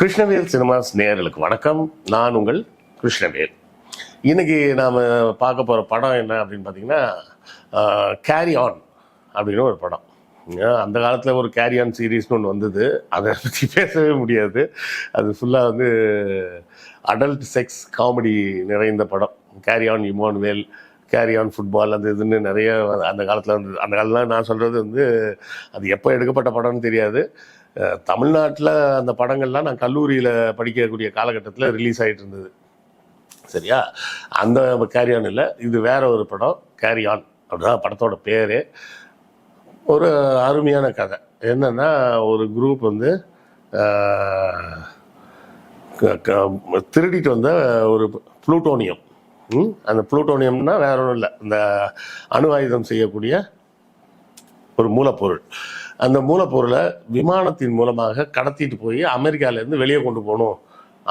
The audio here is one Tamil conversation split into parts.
கிருஷ்ணவேல் சினிமாஸ் நேர்களுக்கு வணக்கம். நான் உங்கள் கிருஷ்ணவேல். இன்னைக்கு நாம் பார்க்க போகிற படம் என்ன அப்படின்னு பார்த்தீங்கன்னா கேரி ஆன் அப்படின்னு ஒரு படம். அந்த காலத்தில் ஒரு கேரி ஆன் சீரீஸ்னு ஒன்று வந்தது. அதை பற்றி பேசவே முடியாது. அது ஃபுல்லாக வந்து அடல்ட் செக்ஸ் காமெடி நிறைந்த படம். Carry on Emmanuelle carry on football அந்த இதுன்னு நிறைய அந்த காலத்தில் வந்து அந்த காலத்தில் நான் சொல்கிறது வந்து அது எப்போ எடுக்கப்பட்ட படம்னு தெரியாது. தமிழ்நாட்டில் அந்த படங்கள்லாம் நான் கல்லூரியில் படிக்கக்கூடிய காலகட்டத்தில் ரிலீஸ் ஆகிட்டு இருந்தது. சரியா? அந்த கேரி ஆன் இல்லை. இது வேற ஒரு படம் கேரி ஆன் அப்படிதான் படத்தோட பேர். ஒரு அருமையான கதை. என்னன்னா ஒரு குரூப் வந்து க- க- திருடிட்டு வந்த ஒரு ப்ளூட்டோனியம். அந்த புளூட்டோனியம்னா வேற ஒன்றும் இல்லை. இந்த அணு ஆயுதம் செய்யக்கூடிய ஒரு மூலப்பொருள். அந்த மூலப்பொருளை விமானத்தின் மூலமாக கடத்திட்டு போய் அமெரிக்காவிலேருந்து வெளியே கொண்டு போகணும்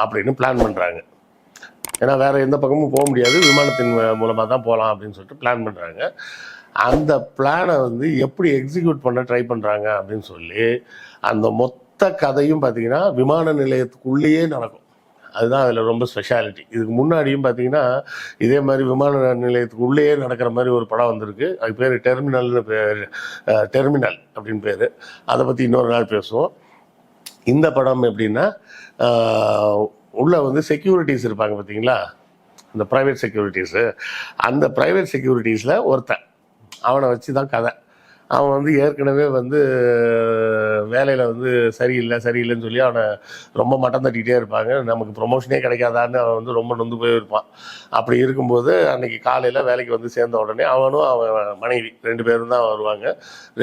அப்படின்னு பிளான் பண்ணுறாங்க ஏன்னா வேற எந்த பக்கமும் போக முடியாது. விமானத்தின் மூலமாக தான் போகலாம் அப்படின்னு சொல்லிட்டு பிளான் பண்ணுறாங்க அந்த பிளானை வந்து எப்படி எக்ஸிக்யூட் பண்ண ட்ரை பண்ணுறாங்க அப்படின்னு சொல்லி அந்த மொத்த கதையும் பார்த்தீங்கன்னா விமான நிலையத்துக்குள்ளேயே நடக்கும். அதுதான் அதில் ரொம்ப ஸ்பெஷாலிட்டி இதுக்கு முன்னாடியும் பார்த்தீங்கன்னா இதே மாதிரி விமான நிலையத்துக்கு உள்ளேயே நடக்கிற மாதிரி ஒரு படம் வந்திருக்கு. அது பேர் டெர்மினல்னு பேர். டெர்மினல் அப்படின்னு பேர். அதை பற்றி இன்னொரு நாள் பேசுவோம். இந்த படம் எப்படின்னா உள்ளே வந்து செக்யூரிட்டிஸ் இருப்பாங்க பார்த்தீங்களா இந்த ப்ரைவேட் செக்யூரிட்டிஸு அந்த ப்ரைவேட் செக்யூரிட்டிஸில் ஒருத்தன். அவனை வச்சு தான் கதை. அவன் வந்து ஏற்கனவே வந்து வேலையில் வந்து சரியில்லை சரியில்லைன்னு சொல்லி அவனை ரொம்ப மட்டம் தட்டிகிட்டே இருப்பாங்க. நமக்கு ப்ரொமோஷனே கிடைக்காதான்னு அவன் வந்து ரொம்ப நொந்து போயிருப்பான் அப்படி இருக்கும்போது அன்னைக்கு காலையில் வேலைக்கு வந்து சேர்ந்த உடனே அவனும் அவன் மனைவி ரெண்டு பேரும் தான் வருவாங்க.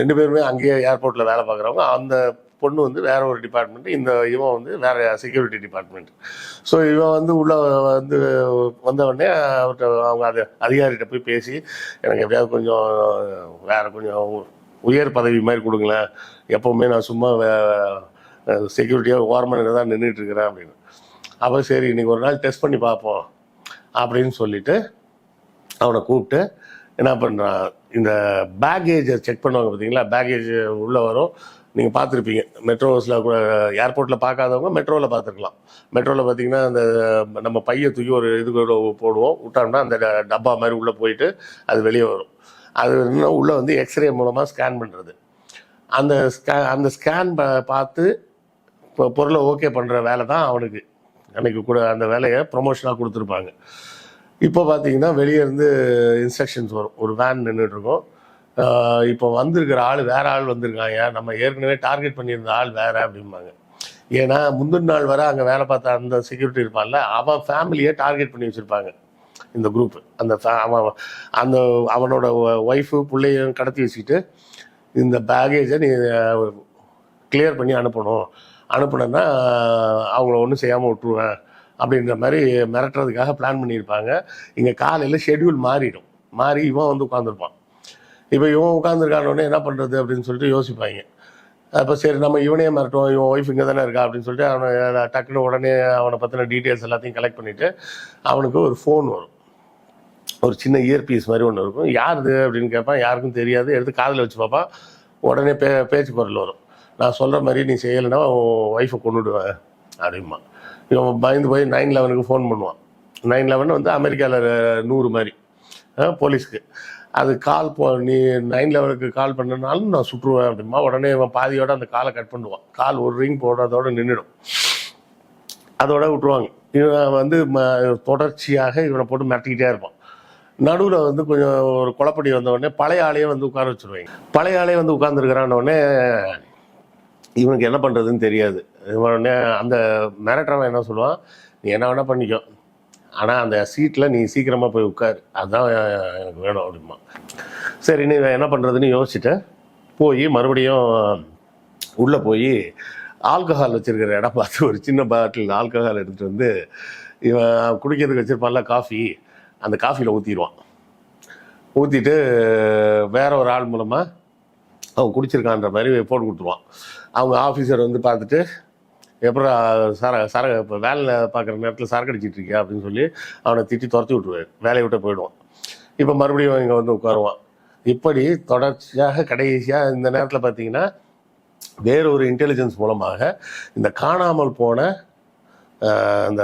ரெண்டு பேருமே அங்கேயே ஏர்போர்ட்டில் வேலை பார்க்குறவங்க. அந்த பொண்ணு வந்து வேற ஒரு டிபார்ட்மெண்ட் இந்த இவன் வந்து வேற செக்யூரிட்டி டிபார்ட்மெண்ட் ஸோ இவன் வந்து உள்ள வந்து வந்தவொடனே அவர்கிட்ட அவங்க அது அதிகாரிகிட்ட போய் பேசி எனக்கு எப்படியாவது கொஞ்சம் வேற கொஞ்சம் உயர் பதவி மாதிரி கொடுங்களேன். எப்போவுமே நான் சும்மா செக்யூரிட்டியாக ஓரமாக தான் நின்றுட்டு இருக்கிறேன் அப்படின்னு. அப்போ சரி இன்னைக்கு ஒரு நாள் டெஸ்ட் பண்ணி பார்ப்போம் அப்படின்னு சொல்லிட்டு அவனை கூப்பிட்டு என்ன பண்ணுறான் இந்த பேக்கேஜை செக் பண்ணுவாங்க பார்த்தீங்களா? பேக்கேஜ் உள்ளே வரும். நீங்கள் பார்த்துருப்பீங்க. மெட்ரோஸில் கூட ஏர்போர்ட்டில் பார்க்காதவங்க மெட்ரோவில் பார்த்துருக்கலாம். மெட்ரோவில் பார்த்தீங்கன்னா அந்த நம்ம பையை தூக்கி ஒரு இது போடுவோம். விட்டோம்னா அந்த டப்பா மாதிரி உள்ளே போயிட்டு அது வெளியே வரும். அது இன்னும் உள்ளே வந்து எக்ஸ்ரே மூலமாக ஸ்கேன் பண்ணுறது அந்த ஸ்கே அந்த ஸ்கேன் ப பார்த்து இப்போ பொருளை ஓகே பண்ணுற வேலை தான் அவனுக்கு. அன்றைக்கி கூட அந்த வேலையை ப்ரொமோஷனாக கொடுத்துருப்பாங்க. இப்போ பார்த்தீங்கன்னா வெளியே இருந்து இன்ஸ்ட்ரக்ஷன்ஸ் வரும். ஒரு வேன் நின்றுட்டுருக்கோம் இப்போ வந்திருக்கிற ஆள் வேற ஆள் வந்திருக்காங்க. நம்ம ஏற்கனவே டார்கெட் பண்ணியிருந்த ஆள் வேற அப்படிம்பாங்க. ஏன்னா முந்தின நாள் வரை அங்கே வேலை பார்த்த அந்த செக்யூரிட்டி இருப்பான்ல அவன் ஃபேமிலியை டார்கெட் பண்ணி வச்சுருப்பாங்க. இந்த குரூப் அந்த அவன் அந்த அவனோட ஒய்ஃபு பிள்ளையும் கடத்தி வச்சுக்கிட்டு இந்த பேகேஜை நீ கிளியர் பண்ணி அனுப்பணும். அனுப்புனேன்னா அவங்கள ஒன்றும் செய்யாமல் விட்டுருவேன் அப்படின்ற மாதிரி மிரட்டுறதுக்காக பிளான் பண்ணியிருப்பாங்க. இங்கே காலையில் ஷெட்யூல் மாறிடும். மாறி இவன் வந்து உட்காந்துருப்பான் இப்போ இவன் உட்காந்துருக்கானோடனே என்ன பண்ணுறது அப்படின்னு சொல்லிட்டு யோசிப்பாங்க. அப்போ சரி நம்ம இவனே மிரட்டுவோம். இவன் ஒய்ஃப் இங்கே தானே இருக்கா அப்படின்னு சொல்லிட்டு அவனை டக்குன்னு உடனே அவனை பற்றின டீட்டெயில்ஸ் எல்லாத்தையும் கலெக்ட் பண்ணிவிட்டு அவனுக்கு ஒரு ஃபோன் வரும். ஒரு சின்ன இயர்பீஸ் மாதிரி ஒன்று இருக்கும். யார் இது அப்படின்னு கேட்பான் யாருக்கும் தெரியாது. எடுத்து காதில் வச்சு பார்ப்பான். உடனே பே பேச்சு குரல் வரும். நான் சொல்கிற மாதிரி நீ செய்யலைன்னா உன் ஒய்ஃபை கொண்டுடுவேன் அப்படிமா இவன் பயந்து போய் நைன் லெவனுக்கு ஃபோன் பண்ணுவான். நைன் லெவன் வந்து அமெரிக்காவில் நூறு மாதிரி. போலீஸ்க்கு. அது கால் போ நீ நைன் லெவனுக்கு கால் பண்ணனாலும் நான் சுற்றுவேன். அப்படிமா உடனே இவன் பாதியோட அந்த காலை கட் பண்ணுவான். கால் ஒரு ரிங் போடுறதோட நின்றுடும் அதோட விட்டுருவாங்க. இவன் வந்து ம- தொடர்ச்சியாக இவனை போட்டு மிரட்டிக்கிட்டே இருப்பான். நடுவில் வந்து கொஞ்சம் ஒரு குழப்படி வந்த உடனே பழைய ஆளையே வந்து உட்கார வச்சிருவாங்க. பழைய ஆளே வந்து உட்காந்துருக்கிறான் உடனே இவனுக்கு என்ன பண்ணுறதுன்னு தெரியாது. உடனே அந்த மிரட்டுறவன் என்ன சொல்லுவான்? நீ என்ன வேணால் பண்ணிக்கோ. ஆனால் அந்த சீட்டில் நீ சீக்கிரமாக போய் உட்காரு. அதுதான் எனக்கு வேணும் அப்படிமா சரி நீ என்ன பண்ணுறதுன்னு யோசிச்சுட்டேன் போய் மறுபடியும் உள்ளே போய் ஆல்கஹால் வச்சிருக்கிற இடம் பார்த்து ஒரு சின்ன பாட்டில் ஆல்கஹால் எடுத்துகிட்டு வந்து இவன் குடிக்கிறதுக்கு வச்சுருப்பான்ல காஃபி. அந்த காஃபியில் ஊற்றிடுவான் ஊற்றிட்டு வேற ஒரு ஆள் மூலமாக அவன் குடிச்சிருக்கான்ற மாதிரி போட்டு கொடுத்துருவான். அவங்க ஆஃபீஸர் வந்து பார்த்துட்டு எப்படா சர சர இப்போ வேலை பார்க்குற நேரத்தில் சரக்கு அடிச்சிட்டு இருக்கியா? அப்படின்னு சொல்லி அவனை திட்டி துரத்தி விட்ருவாரு வேலையை விட்டு போயிடுவான். இப்போ மறுபடியும் இங்கே வந்து உட்காருவான். இப்படி தொடர்ச்சியாக கடைசியாக இந்த நேரத்தில் பார்த்தீங்கன்னா வேறொரு இன்டெலிஜென்ஸ் மூலமாக இந்த காணாமல் போன அந்த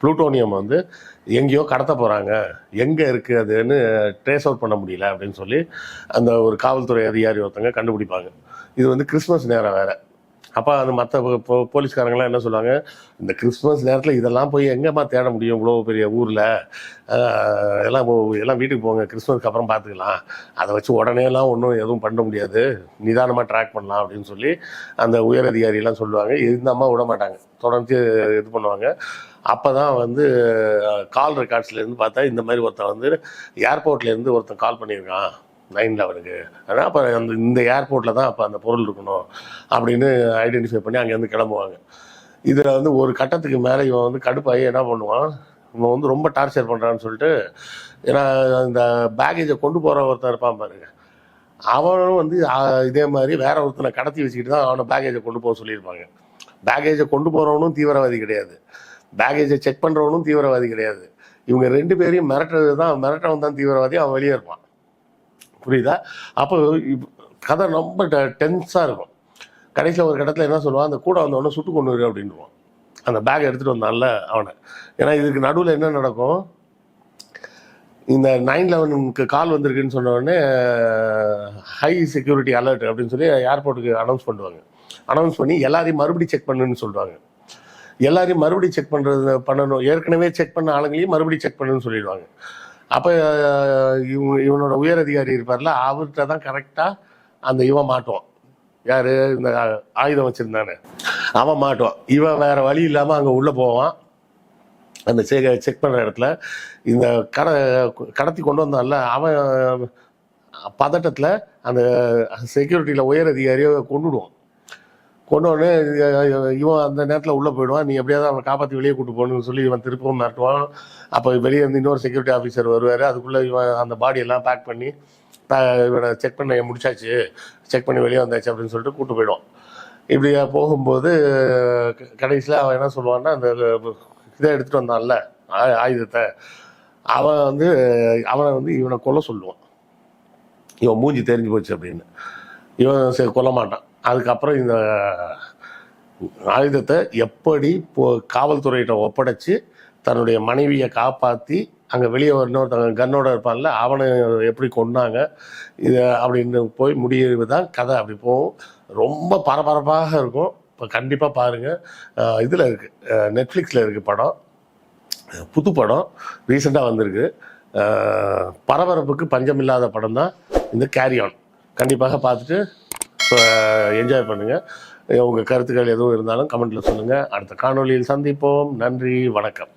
புளூட்டோனியம் வந்து எங்கேயோ கடத்த போகிறாங்க எங்கே இருக்குது அதுன்னு ட்ரேஸ் அவுட் பண்ண முடியல அப்படின்னு சொல்லி அந்த ஒரு காவல்துறை அதிகாரி ஒருத்தங்க கண்டுபிடிப்பாங்க. இது வந்து கிறிஸ்மஸ் நேரம் வேறு. அப்போ அது மற்ற போலீஸ்காரங்களாம் என்ன சொல்லுவாங்க? இந்த கிறிஸ்மஸ் நேரத்தில் இதெல்லாம் போய் எங்கேம்மா தேட முடியும் இவ்வளோ பெரிய ஊரில்? எல்லாம் போ- எல்லாம் வீட்டுக்கு போங்க கிறிஸ்மஸ்க்கு அப்புறம் பார்த்துக்கலாம் அதை வச்சு உடனேலாம் ஒன்றும் எதுவும் பண்ண முடியாது. நிதானமாக ட்ராக் பண்ணலாம் அப்படின்னு சொல்லி அந்த உயர் அதிகாரியெல்லாம் சொல்லுவாங்க இருந்தாமல் விட மாட்டாங்க. தொடர்ந்து இது பண்ணுவாங்க. அப்போ தான் வந்து கால் ரெக்கார்ட்ஸ்லேருந்து பார்த்தா இந்த மாதிரி ஒருத்தன் வந்து ஏர்போர்ட்லேருந்து ஒருத்தன் கால் பண்ணியிருக்கான். லைனில் அவருக்கு. ஆனால் அப்போ அந்த இந்த ஏர்போர்ட்டில் தான் அப்போ அந்த பொருள் இருக்கணும் அப்படின்னு ஐடென்டிஃபை பண்ணி அங்கேருந்து கிளம்புவாங்க. இதில் வந்து ஒரு கட்டத்துக்கு மேலே இவன் வந்து கடுப்பாகி என்ன பண்ணுவான்? இவன் வந்து ரொம்ப டார்ச்சர் பண்ணுறான்னு சொல்லிட்டு ஏன்னா இந்த பேக்கேஜை கொண்டு போகிற ஒருத்தன் இருப்பான் பாருங்க. அவனும் வந்து இதே மாதிரி வேற ஒருத்தனை கடத்தி வச்சுக்கிட்டு தான் அவனை பேக்கேஜை கொண்டு போக சொல்லியிருப்பாங்க. பேக்கேஜை கொண்டு போகிறவனும் தீவிரவாதி கிடையாது. பேக்கேஜை செக் பண்ணுறவனும் தீவிரவாதி கிடையாது. இவங்க ரெண்டு பேரையும் மிரட்டுறது தான் மிரட்டவன் தான் தீவிரவாதி அவன் வெளியே இருப்பான். புரியுதா? அப்போ கதை ரொம்ப டென்ஸாக இருக்கும். கடைசியில் ஒரு இடத்துல என்ன சொல்லுவான்? அந்த கூட வந்தவொடனே சுட்டு கொண்டு வரு அப்படின்னுவான். அந்த பேக் எடுத்துகிட்டு வந்தான்ல அவனை. ஏன்னா இதுக்கு நடுவில் என்ன நடக்கும்? இந்த நைன் லெவனுக்கு கால் வந்திருக்குன்னு சொன்னோடனே ஹை செக்யூரிட்டி அலர்ட் அப்படின்னு சொல்லி ஏர்போர்ட்டுக்கு அனௌன்ஸ் பண்ணுவாங்க. அனௌன்ஸ் பண்ணி எல்லாரையும் மறுபடியும் செக் பண்ணுன்னு சொல்லுவாங்க எல்லாரையும் மறுபடியும் செக் பண்ணுறது பண்ணணும். ஏற்கனவே செக் பண்ண ஆளுங்களையும் மறுபடியும் செக் பண்ணுன்னு சொல்லிடுவாங்க. அப்போ இவன் இவனோட உயர் அதிகாரி இருப்பார்ல அவர்கிட்ட தான் கரெக்டாக அந்த இவன் மாட்டுவான். யார்? இந்த ஆயுதம் வச்சுருந்தானே. அவன் மாட்டுவான். இவன் வேறு வழி இல்லாமல் அங்கே உள்ளே போவான். அந்த செக் செக் பண்ணுற இடத்துல இந்த கட கடத்தி கொண்டு வந்தான்ல அவன் பதட்டத்தில் அந்த செக்யூரிட்டியில் உயர் அதிகாரியை கொண்டுடுவான். கொண்டோடனே இவன் அந்த நேரத்தில் உள்ளே போயிடுவான். நீ எப்படியாவது அவனை காப்பாற்றி வெளியே கூட்டு போகணும்னு சொல்லி இவன் திருப்பவும் மிரட்டுவான். அப்போ வெளியே இருந்து இன்னொரு செக்யூரிட்டி ஆஃபீஸர் வருவார். அதுக்குள்ளே இவன் அந்த பாடியெல்லாம் பேக் பண்ணி இவனை செக் பண்ண முடிச்சாச்சு. செக் பண்ணி வெளியே வந்தாச்சு அப்படின்னு சொல்லிட்டு கூட்டு போயிடுவான். இப்படி போகும்போது கடைசியில் அவன் என்ன சொல்லுவான்னா அந்த இதை எடுத்துகிட்டு வந்தான்ல ஆயுதத்தை. அவன் வந்து அவனை வந்து இவனை கொல்ல சொல்லுவான். இவன் மூஞ்சி தெரிஞ்சு போச்சு அப்படின்னு. இவன் சரி கொல்ல மாட்டான். அதுக்கப்புறம் இந்த ஆயுதத்தை எப்படி போ காவல்துறையிட்ட ஒப்படைச்சு தன்னுடைய மனைவியை காப்பாற்றி அங்கே வெளியே இன்னொருத்தவங்க கன்னோட இருப்பான்ல அவனை எப்படி கொண்டாங்க இது அப்படின்னு போய் முடிவு தான் கதை. அப்படி போகும். ரொம்ப பரபரப்பாக இருக்கும். இப்போ கண்டிப்பாக பாருங்கள் இதில் இருக்குது நெட்ஃப்ளிக்ஸில் இருக்குது படம். புது படம் ரீசெண்டாக வந்திருக்கு. பரபரப்புக்கு பஞ்சமில்லாத படம் தான் இந்த கேரி ஆன் கண்டிப்பாக பார்த்துட்டு என்ஜாய் uh, பண்ணுங்கள் உங்கள் கருத்துக்கள் எதுவும் இருந்தாலும் கமெண்ட்டில் சொல்லுங்கள் அடுத்த காணொளியில் சந்திப்போம். நன்றி. வணக்கம்.